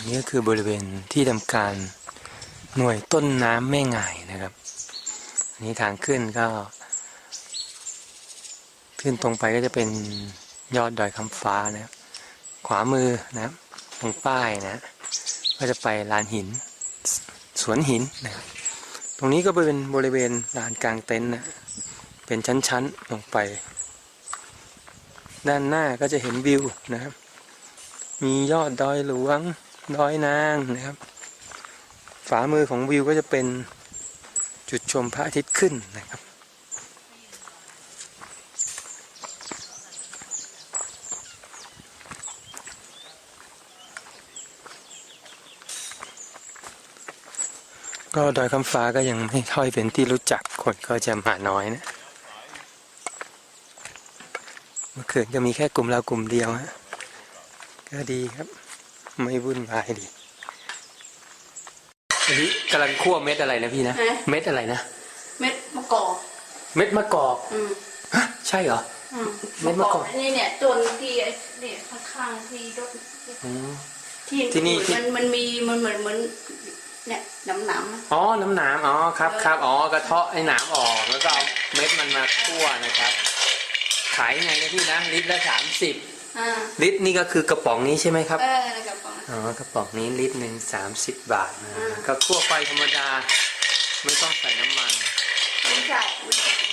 อันนี้ก็คือบริเวณที่ทำการหน่วยต้นน้ำแม่ง่ายนะครับ อันนี้ทางขึ้นก็ ขึ้นตรงไปก็จะเป็นยอดดอยคำฟ้านะขวามือนะตรงป้ายนะ ก็จะไปลานหินสสวนหินนะครับตรงนี้ก็เป็นบริเวณลานกลางเต็นท์นะเป็นชั้นๆลงไป ด้านหน้าก็จะเห็นวิวนะครับ มียอดดอยหลวง ดอยนางนะครับฝามือของวิวก็จะเป็นจุดชมพระอาทิตย์ขึ้นนะครับ ก็ดอยคำฟ้าก็ยังไม่ค่อยเป็นที่รู้จักคนก็จะมาน้อยนะเมื่อคืนก็มีแค่กลุ่มเรากลุ่มเดียวฮะก็ดีครับ ไม่วุ่นวายดี อันนี้กำลังคั่วเม็ดอะไรนะพี่นะ ฮะ เม็ดอะไรนะ เม็ดมะกอกเม็ดมะกอกอืมฮะใช่เหรอ อืมเม็ดมะกอกอันนี้เนี่ยตัวที่ไอ้เนี่ยข้างๆที่รถอืม ที่ที่นี่ที่ มันมันมีมันเหมือนเหมือนเนี่ยน้ำหนำๆอะอ๋อ น้ำหนามอ๋อ ครับครับอ๋อ กระเทาะไอ้หนามออก แล้วก็เอาเม็ดมันมาคั่วนะครับ ขายไงนะพี่นะ ลิตรละสามสิบอ่าลิตรนี่ก็คือกระป๋องนี้ใช่ไหมครับ เออในกระป๋ องอ๋อกระป๋องนี้ลิตรหนึ่งสามสิบบาทนะอ่าก็คั่วไฟธรรมดา ไม่ต้องใส่น้ำมัน ไม่ใช่ไม่ใช่